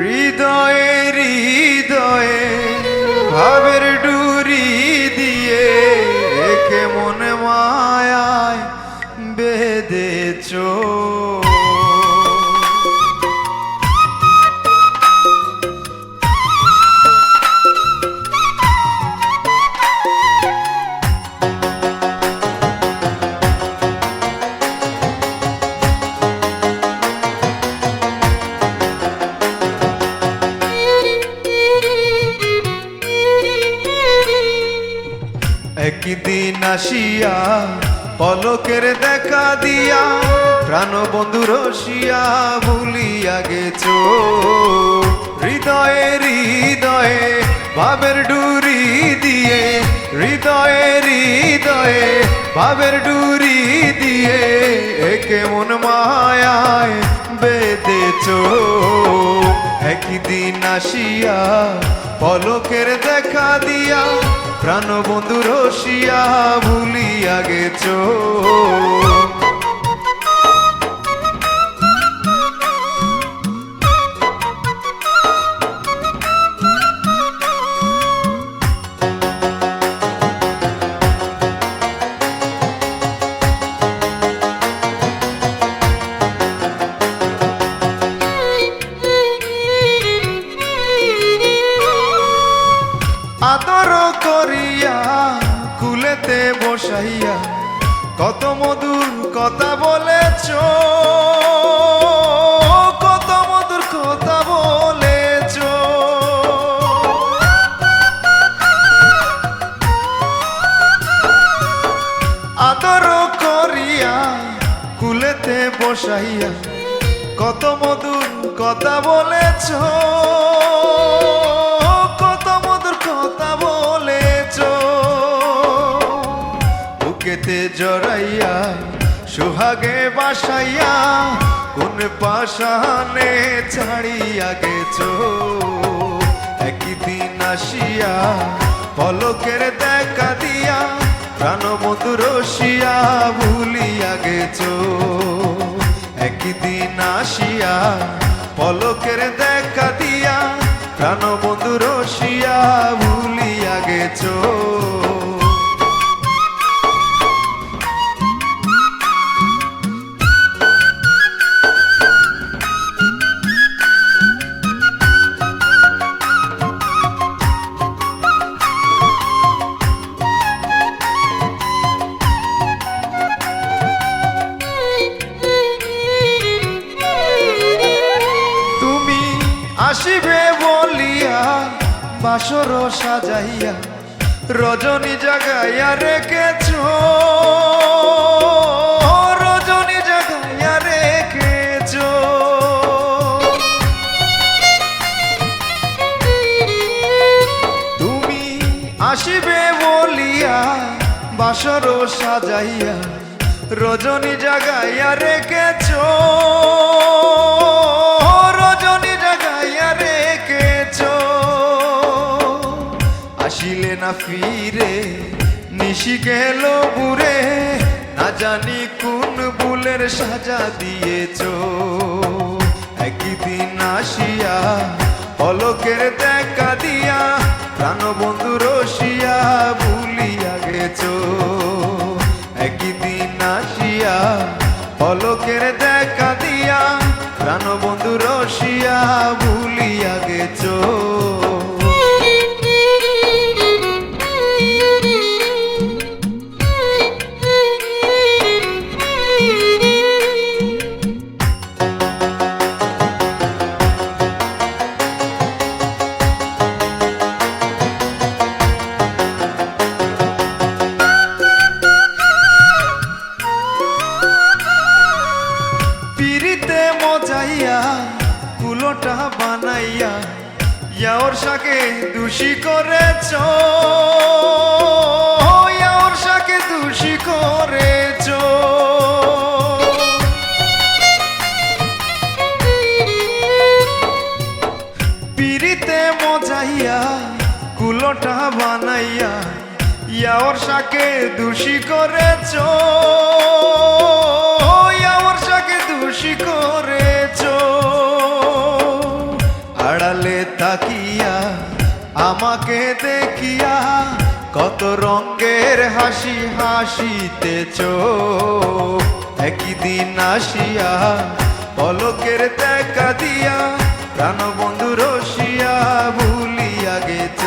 হৃদয়ে হৃদয়ে ভাবের ডুরি দিয়ে একে মনে মায়ায় চোখ একদিন আসিয়া পলকের দেখা দিয়া প্রাণ বন্ধু রসিয়া ভুলিয়া গেছ। হৃদয়ে হৃদয়ে ভাবের ডুরি দিয়ে, হৃদয়ে হৃদয়ে ভাবের ডুরি দিয়ে এ কেমন মায়ায় বেঁধেছ। একদিন আসিয়া পলকের দেখা দিয়া প্রাণ বন্ধু রসিয়া ভুলিয়া গেছ। বসাইয়া, কত মধুর কথা বলেছ, কত মধুর কথা বলেছ। আদর করিয়া কুলেতে বসাইয়া, কত মধুর কথা বলেছ জড়াইয়া, সুহাগে বাসাইয়া, কোন পাশানে ছাড়িয়া গেছ? একদিন আসিয়া পলকের দেখা দিয়া প্রাণ মধুর রসিয়া ভুলিয়া গেছ। একদিন আসিয়া পলকের দেখা দিয়া প্রাণ বন্ধু রসিয়া ভুলিয়া গেছ। বাসর সাজাইয়া রজনী জাগাইয়া রেখেছ। রজনী জাগাইয়া রেখেছ। তুমি আসিবে বলিয়া বাসর সাজাইয়া রজনী জাগাইয়া রেখেছ। ফিরে, নিশি গেল বুড়ে না জানি কোন বুলের সাজা দিয়েছ। একদিন আসিয়া পলকের দেখা দিয়া প্রাণ বন্ধু রসিয়া ভুলিয়া গেছ। একদিন আসিয়া পলকের দেখা দিয়া প্রাণ বন্ধু রসিয়া ভুলিয়া গেছ। ইয়াওর শাকে দোষী করেছ। ইয়াওর বানাইয়া ইয়াওর শাকে দোষী করেছ। দেখিয়া কত রঙের হাসি হাসিতেছ একদিন আসিয়া পলকের দেখা দিয়া প্রাণ বন্ধু রসিয়া ভুলিয়া গেছ।